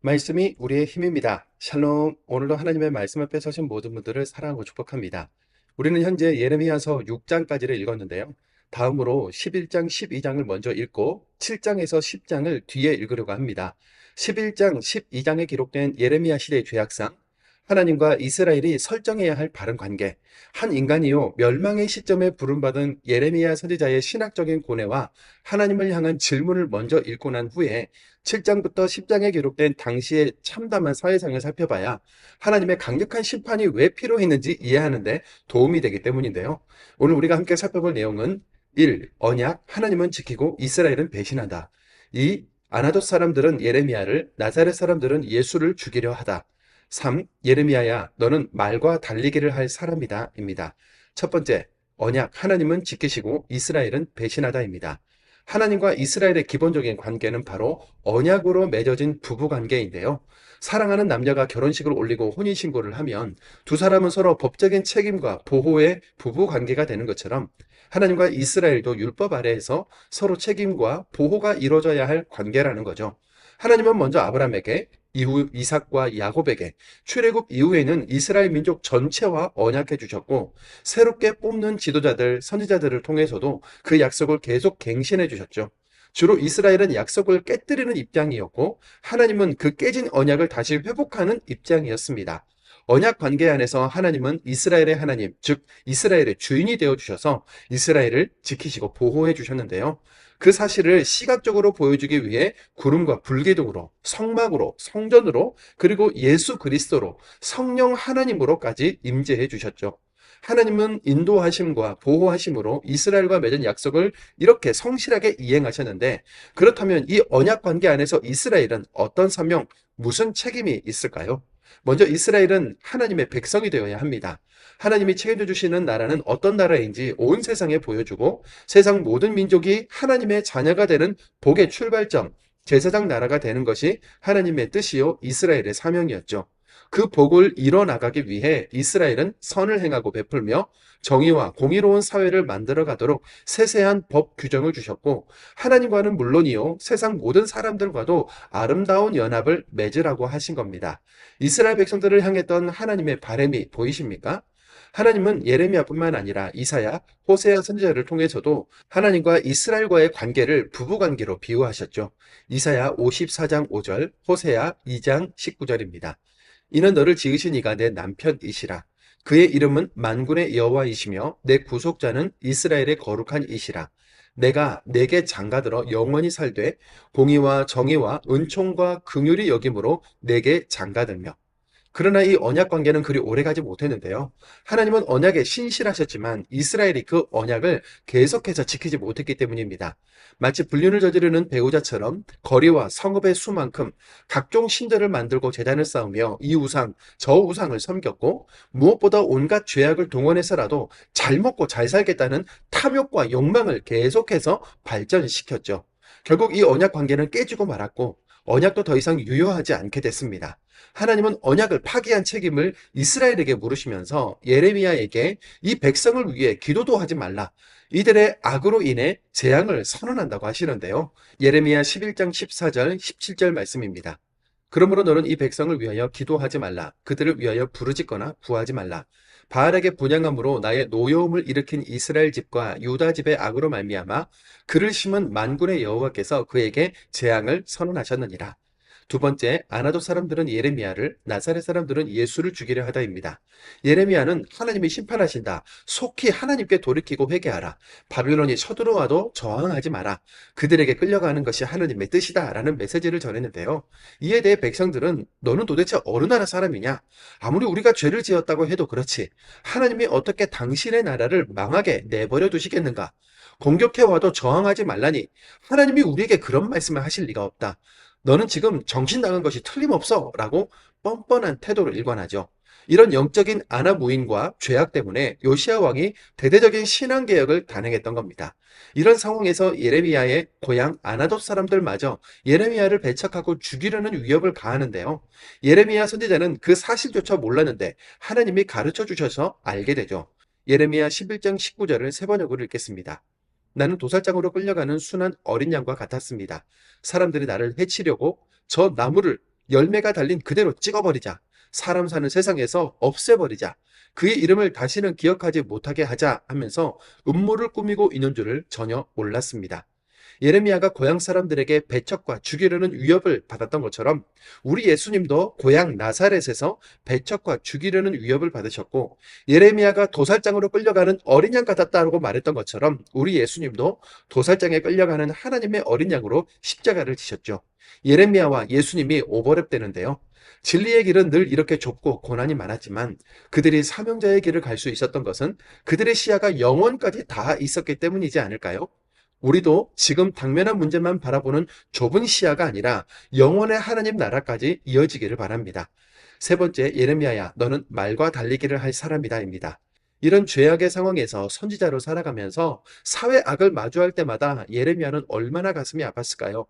말씀이 우리의 힘입니다. 샬롬. 오늘도 하나님의 말씀을 뺏으신 모든 분들을 사랑하고 축복합니다. 우리는 현재 예레미야서 6장까지를 읽었는데요. 다음으로 11장, 12장을 먼저 읽고 7장에서 10장을 뒤에 읽으려고 합니다. 11장, 12장에 기록된 예레미야 시대의 죄악상, 하나님과 이스라엘이 설정해야 할 바른 관계, 한 인간이요 멸망의 시점에 부름받은 예레미야 선지자의 신학적인 고뇌와 하나님을 향한 질문을 먼저 읽고 난 후에 7장부터 10장에 기록된 당시의 참담한 사회상을 살펴봐야 하나님의 강력한 심판이 왜 필요했는지 이해하는데 도움이 되기 때문인데요. 오늘 우리가 함께 살펴볼 내용은 1. 언약, 하나님은 지키고 이스라엘은 배신한다. 2. 아나돗 사람들은 예레미야를, 나사렛 사람들은 예수를 죽이려 하다. 3. 예레미야야, 너는 말과 달리기를 할 사람이다. 입니다. 첫 번째, 언약, 하나님은 지키시고 이스라엘은 배신하다입니다. 하나님과 이스라엘의 기본적인 관계는 바로 언약으로 맺어진 부부 관계인데요. 사랑하는 남녀가 결혼식을 올리고 혼인신고를 하면 두 사람은 서로 법적인 책임과 보호의 부부 관계가 되는 것처럼 하나님과 이스라엘도 율법 아래에서 서로 책임과 보호가 이루어져야 할 관계라는 거죠. 하나님은 먼저 아브라함에게 이후 이삭과 야곱에게 출애굽 이후에는 이스라엘 민족 전체와 언약해 주셨고 새롭게 뽑는 지도자들, 선지자들을 통해서도 그 약속을 계속 갱신해 주셨죠. 주로 이스라엘은 약속을 깨뜨리는 입장이었고 하나님은 그 깨진 언약을 다시 회복하는 입장이었습니다. 언약 관계 안에서 하나님은 이스라엘의 하나님, 즉 이스라엘의 주인이 되어 주셔서 이스라엘을 지키시고 보호해 주셨는데요. 그 사실을 시각적으로 보여주기 위해 구름과 불기둥으로, 성막으로, 성전으로, 그리고 예수 그리스도로, 성령 하나님으로까지 임재해 주셨죠. 하나님은 인도하심과 보호하심으로 이스라엘과 맺은 약속을 이렇게 성실하게 이행하셨는데 그렇다면 이 언약 관계 안에서 이스라엘은 어떤 사명, 무슨 책임이 있을까요? 먼저 이스라엘은 하나님의 백성이 되어야 합니다. 하나님이 책임져 주시는 나라는 어떤 나라인지 온 세상에 보여주고 세상 모든 민족이 하나님의 자녀가 되는 복의 출발점, 제사장 나라가 되는 것이 하나님의 뜻이요 이스라엘의 사명이었죠. 그 복을 이뤄나가기 위해 이스라엘은 선을 행하고 베풀며 정의와 공의로운 사회를 만들어 가도록 세세한 법 규정을 주셨고 하나님과는 물론이요 세상 모든 사람들과도 아름다운 연합을 맺으라고 하신 겁니다. 이스라엘 백성들을 향했던 하나님의 바램이 보이십니까? 하나님은 예레미야뿐만 아니라 이사야, 호세아 선지자를 통해서도 하나님과 이스라엘과의 관계를 부부 관계로 비유하셨죠. 이사야 54장 5절, 호세아 2장 19절입니다. 이는 너를 지으신 이가 내 남편이시라. 그의 이름은 만군의 여호와이시며 내 구속자는 이스라엘의 거룩한 이시라. 내가 내게 장가들어 영원히 살되 공의와 정의와 은총과 긍휼이 여김으로 내게 장가들며 그러나 이 언약 관계는 그리 오래가지 못했는데요. 하나님은 언약에 신실하셨지만 이스라엘이 그 언약을 계속해서 지키지 못했기 때문입니다. 마치 불륜을 저지르는 배우자처럼 거리와 성읍의 수만큼 각종 신들을 만들고 재단을 쌓으며 이 우상, 저 우상을 섬겼고 무엇보다 온갖 죄악을 동원해서라도 잘 먹고 잘 살겠다는 탐욕과 욕망을 계속해서 발전시켰죠. 결국 이 언약 관계는 깨지고 말았고 언약도 더 이상 유효하지 않게 됐습니다. 하나님은 언약을 파기한 책임을 이스라엘에게 물으시면서 예레미야에게 이 백성을 위해 기도도 하지 말라. 이들의 악으로 인해 재앙을 선언한다고 하시는데요. 예레미야 11장 14절, 17절 말씀입니다. 그러므로 너는 이 백성을 위하여 기도하지 말라. 그들을 위하여 부르짖거나 구하지 말라. 바알에게 분양함으로 나의 노여움을 일으킨 이스라엘 집과 유다 집의 악으로 말미암아 그를 심은 만군의 여호와께서 그에게 재앙을 선언하셨느니라. 두 번째, 아나도 사람들은 예레미야를, 나사렛 사람들은 예수를 죽이려 하다입니다. 예레미야는 하나님이 심판하신다. 속히 하나님께 돌이키고 회개하라. 바빌론이 쳐들어와도 저항하지 마라. 그들에게 끌려가는 것이 하나님의 뜻이다. 라는 메시지를 전했는데요. 이에 대해 백성들은 너는 도대체 어느 나라 사람이냐? 아무리 우리가 죄를 지었다고 해도 그렇지. 하나님이 어떻게 당신의 나라를 망하게 내버려 두시겠는가? 공격해와도 저항하지 말라니. 하나님이 우리에게 그런 말씀을 하실 리가 없다. 너는 지금 정신 나간 것이 틀림없어 라고 뻔뻔한 태도를 일관하죠. 이런 영적인 아나무인과 죄악 때문에 요시아 왕이 대대적인 신앙 개혁을 단행했던 겁니다. 이런 상황에서 예레미야의 고향 아나돗 사람들마저 예레미야를 배척하고 죽이려는 위협을 가하는데요. 예레미야 선지자는 그 사실조차 몰랐는데 하나님이 가르쳐 주셔서 알게 되죠. 예레미야 11장 19절을 세 번역으로 읽겠습니다. 나는 도살장으로 끌려가는 순한 어린 양과 같았습니다. 사람들이 나를 해치려고 저 나무를 열매가 달린 그대로 찍어버리자. 사람 사는 세상에서 없애버리자. 그의 이름을 다시는 기억하지 못하게 하자 하면서 음모를 꾸미고 있는 줄을 전혀 몰랐습니다. 예레미야가 고향 사람들에게 배척과 죽이려는 위협을 받았던 것처럼 우리 예수님도 고향 나사렛에서 배척과 죽이려는 위협을 받으셨고 예레미야가 도살장으로 끌려가는 어린 양 같았다고 말했던 것처럼 우리 예수님도 도살장에 끌려가는 하나님의 어린 양으로 십자가를 지셨죠. 예레미야와 예수님이 오버랩되는데요. 진리의 길은 늘 이렇게 좁고 고난이 많았지만 그들이 사명자의 길을 갈 수 있었던 것은 그들의 시야가 영원까지 닿아 있었기 때문이지 않을까요? 우리도 지금 당면한 문제만 바라보는 좁은 시야가 아니라 영원의 하나님 나라까지 이어지기를 바랍니다. 세 번째, 예레미야야, 너는 말과 달리기를 할 사람이다입니다. 이런 죄악의 상황에서 선지자로 살아가면서 사회 악을 마주할 때마다 예레미야는 얼마나 가슴이 아팠을까요?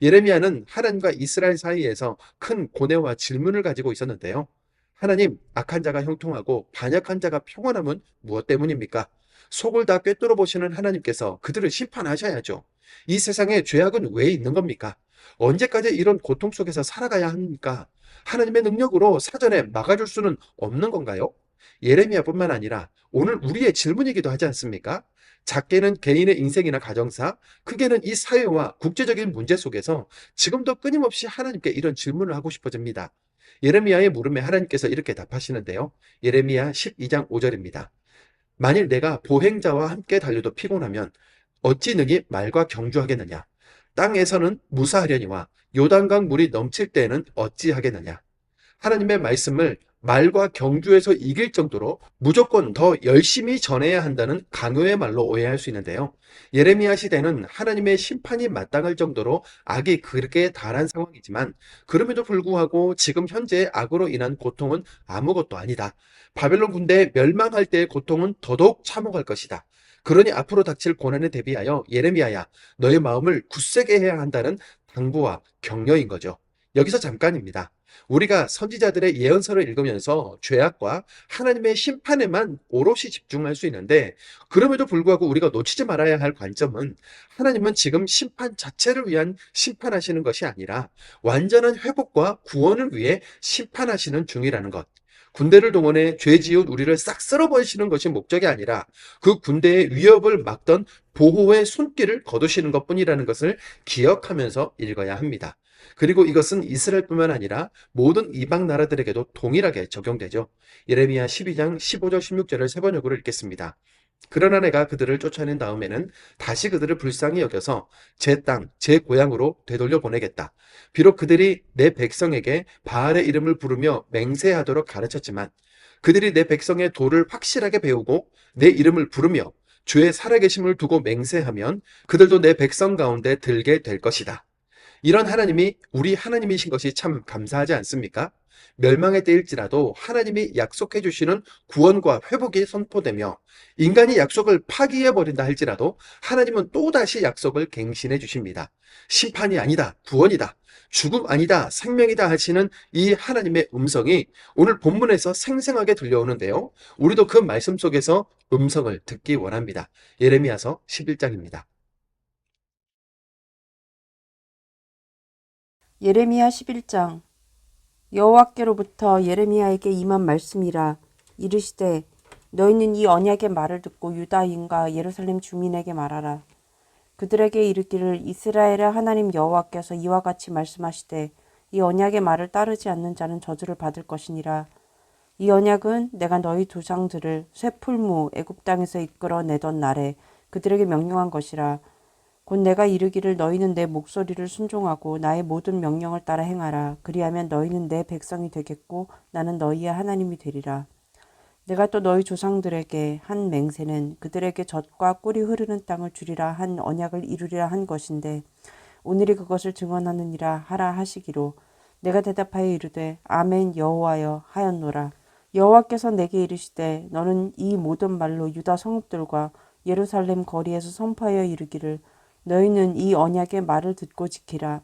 예레미야는 하나님과 이스라엘 사이에서 큰 고뇌와 질문을 가지고 있었는데요. 하나님, 악한 자가 형통하고 반역한 자가 평안함은 무엇 때문입니까? 속을 다 꿰뚫어 보시는 하나님께서 그들을 심판하셔야죠. 이 세상에 죄악은 왜 있는 겁니까? 언제까지 이런 고통 속에서 살아가야 합니까? 하나님의 능력으로 사전에 막아줄 수는 없는 건가요? 예레미야뿐만 아니라 오늘 우리의 질문이기도 하지 않습니까? 작게는 개인의 인생이나 가정사, 크게는 이 사회와 국제적인 문제 속에서 지금도 끊임없이 하나님께 이런 질문을 하고 싶어집니다. 예레미야의 물음에 하나님께서 이렇게 답하시는데요. 예레미야 12장 5절입니다. 만일 내가 보행자와 함께 달려도 피곤하면 어찌 능히 말과 경주하겠느냐? 땅에서는 무사하려니와 요단강 물이 넘칠 때에는 어찌 하겠느냐? 하나님의 말씀을 말과 경주에서 이길 정도로 무조건 더 열심히 전해야 한다는 강요의 말로 오해할 수 있는데요. 예레미야 시대는 하나님의 심판이 마땅할 정도로 악이 그렇게 달한 상황이지만 그럼에도 불구하고 지금 현재의 악으로 인한 고통은 아무것도 아니다. 바벨론 군대 멸망할 때의 고통은 더더욱 참혹할 것이다. 그러니 앞으로 닥칠 고난에 대비하여 예레미야야 너의 마음을 굳세게 해야 한다는 당부와 격려인 거죠. 여기서 잠깐입니다. 우리가 선지자들의 예언서를 읽으면서 죄악과 하나님의 심판에만 오롯이 집중할 수 있는데 그럼에도 불구하고 우리가 놓치지 말아야 할 관점은 하나님은 지금 심판 자체를 위한 심판하시는 것이 아니라 완전한 회복과 구원을 위해 심판하시는 중이라는 것. 군대를 동원해 죄 지은 우리를 싹 쓸어버리시는 것이 목적이 아니라 그 군대의 위협을 막던 보호의 손길을 거두시는 것 뿐이라는 것을 기억하면서 읽어야 합니다. 그리고 이것은 이스라엘뿐만 아니라 모든 이방 나라들에게도 동일하게 적용되죠. 예레미야 12장 15절 16절을 세 번역으로 읽겠습니다. 그러나 내가 그들을 쫓아낸 다음에는 다시 그들을 불쌍히 여겨서 제 땅, 제 고향으로 되돌려 보내겠다. 비록 그들이 내 백성에게 바알의 이름을 부르며 맹세하도록 가르쳤지만 그들이 내 백성의 도를 확실하게 배우고 내 이름을 부르며 주의 살아계심을 두고 맹세하면 그들도 내 백성 가운데 들게 될 것이다. 이런 하나님이 우리 하나님이신 것이 참 감사하지 않습니까? 멸망의 때일지라도 하나님이 약속해 주시는 구원과 회복이 선포되며 인간이 약속을 파기해 버린다 할지라도 하나님은 또다시 약속을 갱신해 주십니다. 심판이 아니다. 구원이다. 죽음 아니다. 생명이다 하시는 이 하나님의 음성이 오늘 본문에서 생생하게 들려오는데요. 우리도 그 말씀 속에서 음성을 듣기 원합니다. 예레미야서 11장입니다. 예레미야 11장. 여호와께로부터 예레미야에게 임한 말씀이라 이르시되 너희는 이 언약의 말을 듣고 유다인과 예루살렘 주민에게 말하라. 그들에게 이르기를 이스라엘의 하나님 여호와께서 이와 같이 말씀하시되 이 언약의 말을 따르지 않는 자는 저주를 받을 것이니라. 이 언약은 내가 너희 조상들을 쇠풀무 애굽 땅에서 이끌어 내던 날에 그들에게 명령한 것이라 곧 내가 이르기를 너희는 내 목소리를 순종하고 나의 모든 명령을 따라 행하라. 그리하면 너희는 내 백성이 되겠고 나는 너희의 하나님이 되리라. 내가 또 너희 조상들에게 한 맹세는 그들에게 젖과 꿀이 흐르는 땅을 주리라 한 언약을 이루리라 한 것인데 오늘이 그것을 증언하느니라 하라 하시기로 내가 대답하여 이르되 아멘 여호와여 하였노라. 여호와께서 내게 이르시되 너는 이 모든 말로 유다 성읍들과 예루살렘 거리에서 선포하여 이르기를 너희는 이 언약의 말을 듣고 지키라.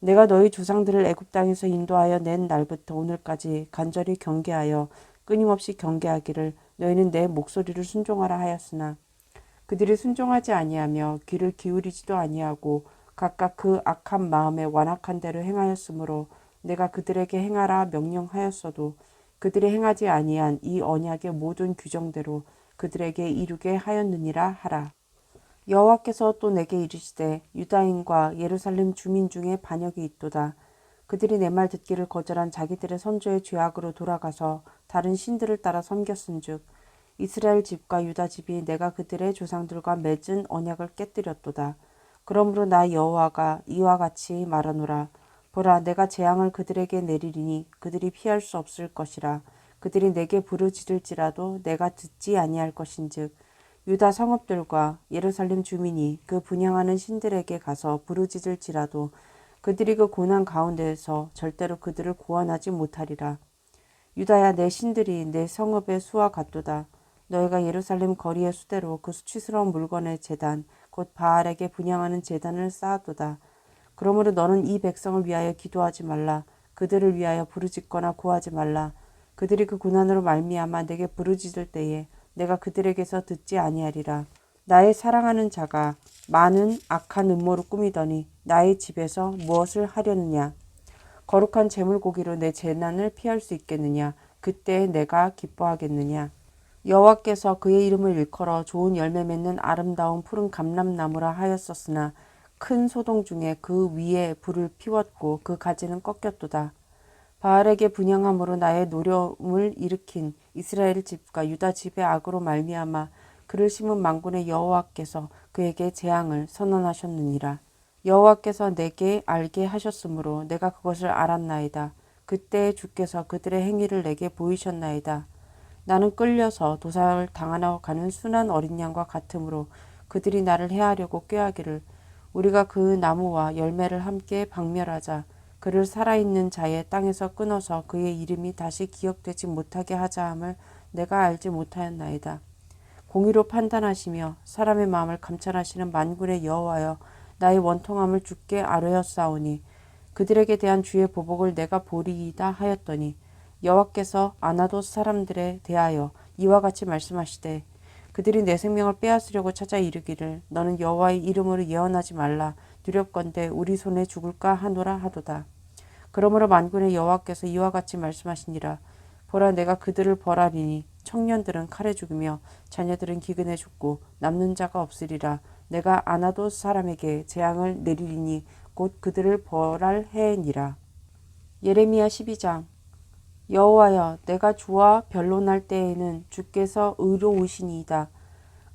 내가 너희 조상들을 애굽 땅에서 인도하여 낸 날부터 오늘까지 간절히 경계하여 끊임없이 경계하기를 너희는 내 목소리를 순종하라 하였으나 그들이 순종하지 아니하며 귀를 기울이지도 아니하고 각각 그 악한 마음에 완악한 대로 행하였으므로 내가 그들에게 행하라 명령하였어도 그들이 행하지 아니한 이 언약의 모든 규정대로 그들에게 이루게 하였느니라 하라. 여호와께서 또 내게 이르시되 유다인과 예루살렘 주민 중에 반역이 있도다. 그들이 내 말 듣기를 거절한 자기들의 선조의 죄악으로 돌아가서 다른 신들을 따라 섬겼은즉 이스라엘 집과 유다 집이 내가 그들의 조상들과 맺은 언약을 깨뜨렸도다. 그러므로 나 여호와가 이와 같이 말하노라. 보라, 내가 재앙을 그들에게 내리리니 그들이 피할 수 없을 것이라. 그들이 내게 부르짖을지라도 내가 듣지 아니할 것인즉 유다 성읍들과 예루살렘 주민이 그 분양하는 신들에게 가서 부르짖을지라도 그들이 그 고난 가운데에서 절대로 그들을 구원하지 못하리라. 유다야 내 신들이 내 성읍의 수와 같도다. 너희가 예루살렘 거리의 수대로 그 수치스러운 물건의 재단 곧 바알에게 분양하는 재단을 쌓았도다. 그러므로 너는 이 백성을 위하여 기도하지 말라. 그들을 위하여 부르짖거나 구하지 말라. 그들이 그 고난으로 말미암아 내게 부르짖을 때에 내가 그들에게서 듣지 아니하리라. 나의 사랑하는 자가 많은 악한 음모를 꾸미더니 나의 집에서 무엇을 하려느냐? 거룩한 제물고기로 내 재난을 피할 수 있겠느냐? 그때 내가 기뻐하겠느냐? 여호와께서 그의 이름을 일컬어 좋은 열매 맺는 아름다운 푸른 감람나무라 하였었으나 큰 소동 중에 그 위에 불을 피웠고 그 가지는 꺾였도다. 바알에게 분양함으로 나의 노름을 일으킨 이스라엘 집과 유다 집의 악으로 말미암아 그를 심은 만군의 여호와께서 그에게 재앙을 선언하셨느니라. 여호와께서 내게 알게 하셨으므로 내가 그것을 알았나이다. 그때 주께서 그들의 행위를 내게 보이셨나이다. 나는 끌려서 도살을 당하러 가는 순한 어린 양과 같으므로 그들이 나를 해하려고 꾀하기를 우리가 그 나무와 열매를 함께 박멸하자 그를 살아있는 자의 땅에서 끊어서 그의 이름이 다시 기억되지 못하게 하자 함을 내가 알지 못하였나이다. 공의로 판단하시며 사람의 마음을 감찰하시는 만군의 여호와여 나의 원통함을 주께 아뢰었사오니 그들에게 대한 주의 보복을 내가 보리이다 하였더니 여호와께서 아나도 사람들에 대하여 이와 같이 말씀하시되 그들이 내 생명을 빼앗으려고 찾아 이르기를 너는 여호와의 이름으로 예언하지 말라 두렵건대 우리 손에 죽을까 하노라 하도다. 그러므로 만군의 여호와께서 이와 같이 말씀하시니라. 보라 내가 그들을 벌하리니 청년들은 칼에 죽으며 자녀들은 기근에 죽고 남는 자가 없으리라. 내가 아나도 사람에게 재앙을 내리리니 곧 그들을 벌할 해니라. 예레미야 12장. 여호와여 내가 주와 변론할 때에는 주께서 의로우시니이다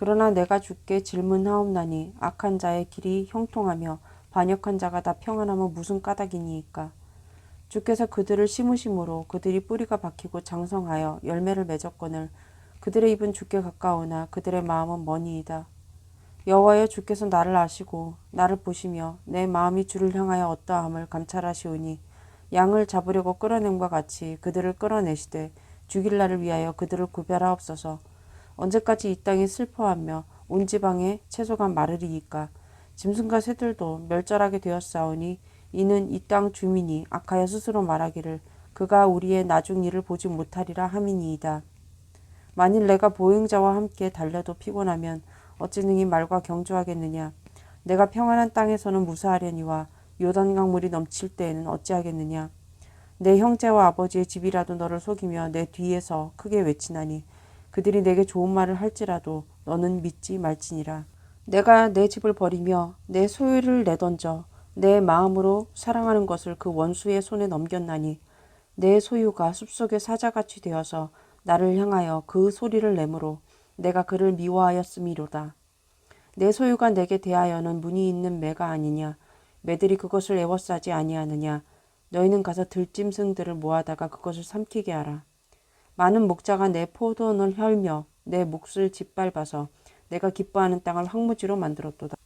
그러나 내가 주께 질문하옵나니 악한 자의 길이 형통하며 반역한 자가 다 평안하면 무슨 까닭이니이까 주께서 그들을 심으심으로 그들이 뿌리가 박히고 장성하여 열매를 맺었거늘 그들의 입은 주께 가까우나 그들의 마음은 머니이다. 여호와여 주께서 나를 아시고 나를 보시며 내 마음이 주를 향하여 어떠함을 감찰하시오니 양을 잡으려고 끌어냄과 같이 그들을 끌어내시되 죽일 날을 위하여 그들을 구별하옵소서. 언제까지 이 땅에 슬퍼하며 온 지방에 채소가 마르리이까 짐승과 새들도 멸절하게 되었사오니 이는 이 땅 주민이 악하여 스스로 말하기를 그가 우리의 나중 일을 보지 못하리라 함이니이다. 만일 내가 보행자와 함께 달려도 피곤하면 어찌 능히 말과 경주하겠느냐? 내가 평안한 땅에서는 무사하려니와 요단 강물이 넘칠 때에는 어찌하겠느냐? 내 형제와 아버지의 집이라도 너를 속이며 내 뒤에서 크게 외치나니 그들이 내게 좋은 말을 할지라도 너는 믿지 말지니라. 내가 내 집을 버리며 내 소유를 내던져 내 마음으로 사랑하는 것을 그 원수의 손에 넘겼나니 내 소유가 숲속의 사자같이 되어서 나를 향하여 그 소리를 내므로 내가 그를 미워하였음이로다. 내 소유가 내게 대하여는 문이 있는 매가 아니냐 매들이 그것을 애워싸지 아니하느냐 너희는 가서 들짐승들을 모아다가 그것을 삼키게 하라. 많은 목자가 내 포도원을 헐며 내 몫을 짓밟아서 내가 기뻐하는 땅을 황무지로 만들었도다.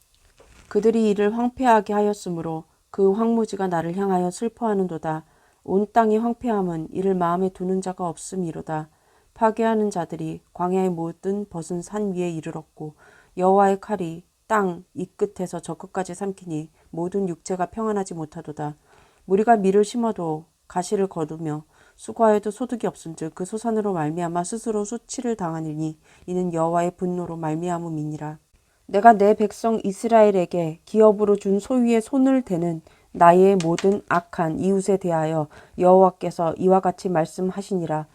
그들이 이를 황폐하게 하였으므로 그 황무지가 나를 향하여 슬퍼하는도다. 온 땅의 황폐함은 이를 마음에 두는 자가 없음이로다. 파괴하는 자들이 광야의 모든 벗은 산 위에 이르렀고 여호와의 칼이 땅 이 끝에서 저 끝까지 삼키니 모든 육체가 평안하지 못하도다. 무리가 밀을 심어도 가시를 거두며 수고하여도 소득이 없은즉 그 소산으로 말미암아 스스로 수치를 당하니니 이는 여호와의 분노로 말미암음이니라. 내가 내 백성 이스라엘에게 기업으로 준 소유의 손을 대는 나의 모든 악한 이웃에 대하여 여호와께서 이와 같이 말씀하시니라.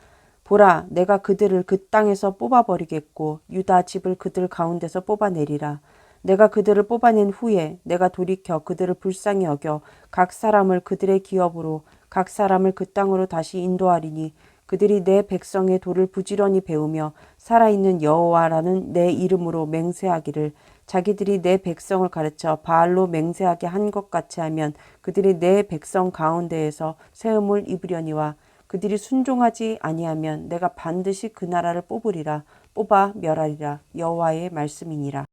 보라, 내가 그들을 그 땅에서 뽑아버리겠고 유다 집을 그들 가운데서 뽑아내리라. 내가 그들을 뽑아낸 후에 내가 돌이켜 그들을 불쌍히 여겨 각 사람을 그들의 기업으로 각 사람을 그 땅으로 다시 인도하리니 그들이 내 백성의 도를 부지런히 배우며 살아있는 여호와라는 내 이름으로 맹세하기를 자기들이 내 백성을 가르쳐 바알로 맹세하게 한 것 같이 하면 그들이 내 백성 가운데에서 세움을 입으려니와 그들이 순종하지 아니하면 내가 반드시 그 나라를 뽑으리라 뽑아 멸하리라 여호와의 말씀이니라